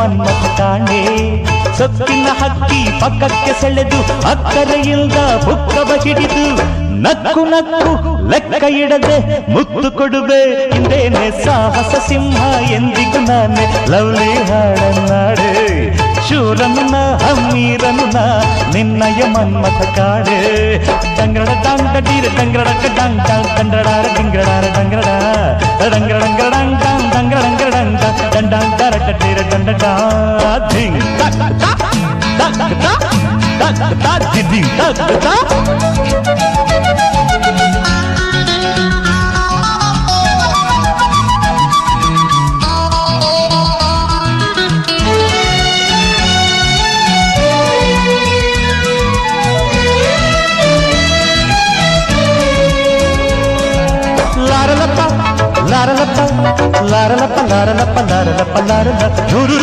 ಮನ್ಮಥ ಕಾಣೆ. ಸೊಕ್ಕಿನ ಹಕ್ಕಿ ಪಕ್ಕಕ್ಕೆ ಸೆಳೆದು ಅಕ್ಕರೆಯಿಂದ ಬುಕ್ಕ ಹಿಡಿದು ನಕ್ಕು ನಕ್ಕು ಲೆಕ್ಕ ಇಡದೆ ಮುತ್ತು ಕೊಡುವೆ. ಇಂದೇನೆ ಸಾಹಸ ಸಿಂಹ ಎಂದಿಗೂ ನಾನೇ ಲವ್ಲಿ ಹಾಡನ್ನಾಡೆ. ಶೂರನು ಹಮ್ಮೀರನ್ನ ನಿನ್ನಯ ಮನ್ಮತ ಕಾಡೆ. ಡಂಗಡ ಡಾಂಗ ಡೀರ ಡಂಗಡ ಡಂಗ್ ಡಾಂಗ್ ಡಿಂಗಡಾರ ಡಂಗಡ ಡಂಗಡ ಡಂಗಡ ಡಂಗ್ ಡಂಗ್ ಡಂಗಡ ಡಂಗಡ ಡಂಗ್ ಡಂಗ್ ಡಂಗ್ ಡರ ಡೀರ ಡಂಡ ಡಾ ಧಿಂಗ್ ಟಕ್ ಟಕ್ लार लपा लार लपा लार लपा लार लपा लार लपा झूरू